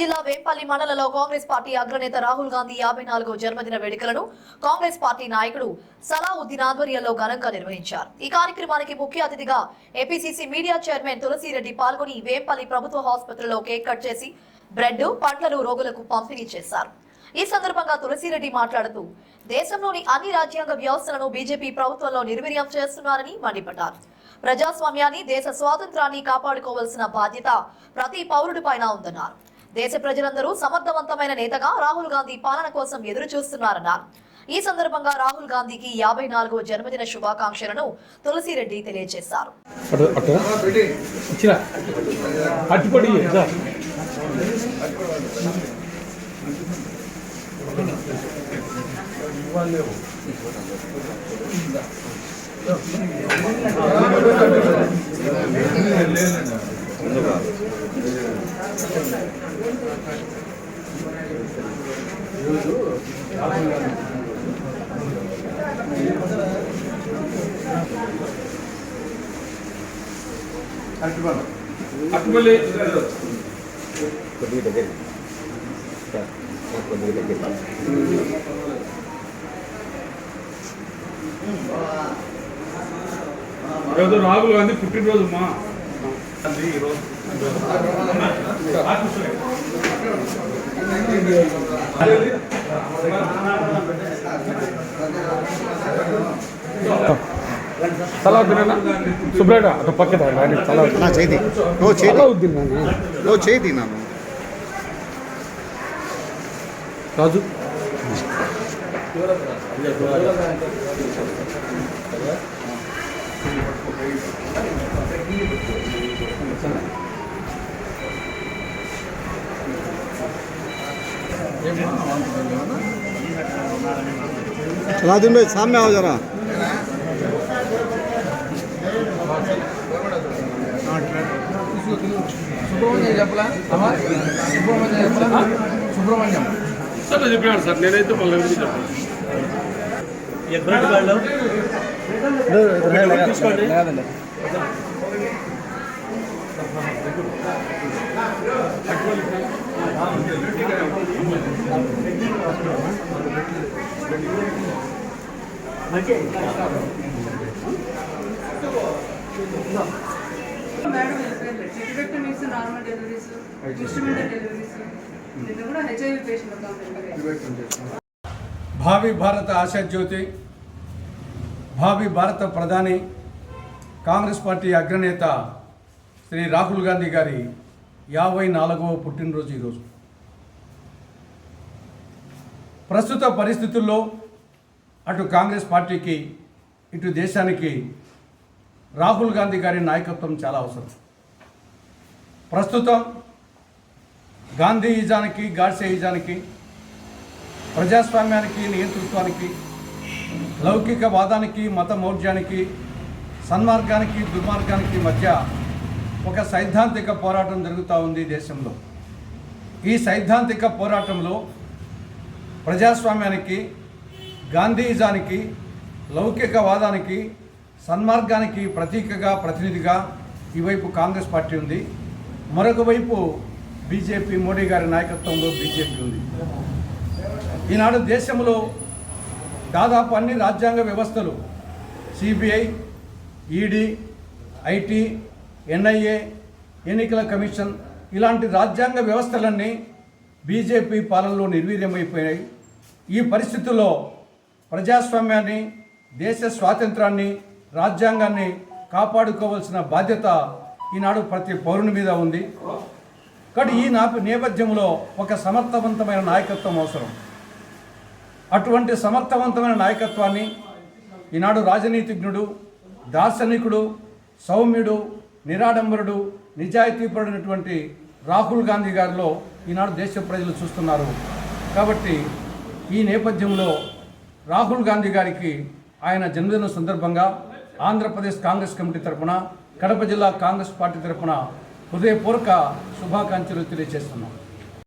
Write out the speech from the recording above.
జిల్లా వేంపల్లి మండలంలో కాంగ్రెస్ పార్టీ అగ్రనేత రాహుల్ గాంధీ యాభై నాలుగో జన్మదిన వేడుకలను కాంగ్రెస్ పార్టీ నాయకుడు సలాహుద్దీన్ ఆధ్వర్యంలో ఘనంగా నిర్వహించారు. ఈ కార్యక్రమానికి ముఖ్య అతిథిగా ఏపీసీసీ మీడియా చైర్మన్ తులసిరెడ్డి పాల్గొని వేంపల్లి ప్రభుత్వ ఆసుపత్రిలో కేక్ కట్ చేసి బ్రెడ్ పండ్లను రోగులకు పంపిణీ చేశారు. ఈ సందర్భంగా తులసిరెడ్డి మాట్లాడుతూ దేశంలోని అన్ని రాజ్యాంగ వ్యవస్థలను బీజేపీ ప్రభుత్వంలో నిర్వీర్యం చేస్తున్నారని మండిపడ్డారు. ప్రజాస్వామ్యాన్ని దేశ స్వాతంత్రాన్ని కాపాడుకోవాల్సిన బాధ్యత ప్రతి పౌరుడిపైన ఉందన్నారు. దేశ ప్రజలందరూ సమర్థవంతమైన నేతగా రాహుల్ గాంధీ పాలన కోసం ఎదురు చూస్తున్నారన్నారు. ఈ సందర్భంగా రాహుల్ గాంధీకి యాభై నాలుగో జన్మదిన శుభాకాంక్షలను తులసిరెడ్డి తెలియజేశారు. అటు అటు ఇచ్చిరా అట్టుపడి సార్ అట్టుపల్లి కొద్దిగా దగ్గర సార్ కొద్దిగా దగ్గర ఈరోజు రాహుల్ గాంధీ పుట్టినరోజు మా అది ఈరోజు సలావుద్దీన్ ಸಲಾವುದ್ದೀನ ಸುಬ್ರೇಡ ಅದು ಪಕ್ಕದ ಸಲಾವುದ್ದೀನ್ ನಾನು ಚೈದಿ ನೋ ಚೈದಿ ಸಲಾವುದ್ದೀನ್ ನಾನು ನೋ ಚೈದಿ ನಾನು ರಾಜು ಸಲಾವುದ್ದೀನ್ ಭಾಯ್ सामने आओ जरा సుబ్రహ్మణ్యం చెప్పలా? సుబ్రహ్మణ్యం చెప్పలా? సుబ్రహ్మణ్యం. సార్ చెప్పినాడు సార్ నేనైతే మళ్ళీ ఎవరికి చెప్పాను? లేదండి. మేడం చెప్పారు tubectomies normal deliveries instrumental deliveries దీన్ని కూడా హెచ్ఐవి పేషెంట్ ఒక భావి భారత ఆశాజ్యోతి భావి భారత ప్రధాని కాంగ్రెస్ పార్టీ అగ్రనేత శ్రీ రాహుల్ గాంధీ గారి యాభై నాలుగవ పుట్టినరోజు ఈరోజు. ప్రస్తుత పరిస్థితుల్లో అటు కాంగ్రెస్ పార్టీకి ఇటు దేశానికి రాహుల్ గాంధీ గారి నాయకత్వం చాలా అవసరం. ప్రస్తుతం గాంధీయిజానికి గాడ్సేయిజానికి ప్రజాస్వామ్యానికి నియంతృత్వానికి లౌకికవాదానికి మత మౌర్యానికి సన్మార్గానికి దుర్మార్గానికి మధ్య ఒక సైద్ధాంతిక పోరాటం జరుగుతూ ఉంది దేశంలో. ఈ సైద్ధాంతిక పోరాటంలో ప్రజాస్వామ్యానికి గాంధీయిజానికి లౌకికవాదానికి సన్మార్గానికి ప్రతీకగా ప్రతినిధిగా ఈవైపు కాంగ్రెస్ పార్టీ ఉంది. మరొక వైపు బీజేపీ మోడీ గారి నాయకత్వంలో బీజేపీ ఉంది. ఈనాడు దేశంలో దాదాపు అన్ని రాజ్యాంగ వ్యవస్థలు సిబిఐ ఈడీ ఐటీ ఎన్ఐఏ ఎన్నికల కమిషన్ ఇలాంటి రాజ్యాంగ వ్యవస్థలన్నీ బీజేపీ పాలనలో నిర్వీర్యమైపోయాయి ఈ పరిస్థితుల్లో ప్రజాస్వామ్యాన్ని దేశ స్వాతంత్రాన్ని రాజ్యాంగాన్ని కాపాడుకోవాల్సిన బాధ్యత ఈనాడు ప్రతి పౌరుని మీద ఉంది. కాబట్టి ఈ నా నేపథ్యంలో ఒక సమర్థవంతమైన నాయకత్వం అవసరం. అటువంటి సమర్థవంతమైన నాయకత్వాన్ని ఈనాడు రాజనీతిజ్ఞుడు దార్శనికుడు సౌమ్యుడు నిరాడంబరుడు నిజాయితీపడినటువంటి రాహుల్ గాంధీ గారిలో ఈనాడు దేశ ప్రజలు చూస్తున్నారు. కాబట్టి ఈ నేపథ్యంలో రాహుల్ గాంధీ గారికి ఆయన జన్మదిన సందర్భంగా ఆంధ్రప్రదేశ్ కాంగ్రెస్ కమిటీ తరఫున కడప జిల్లా కాంగ్రెస్ పార్టీ తరఫున హృదయపూర్వక శుభాకాంక్షలు తెలియజేస్తున్నాం.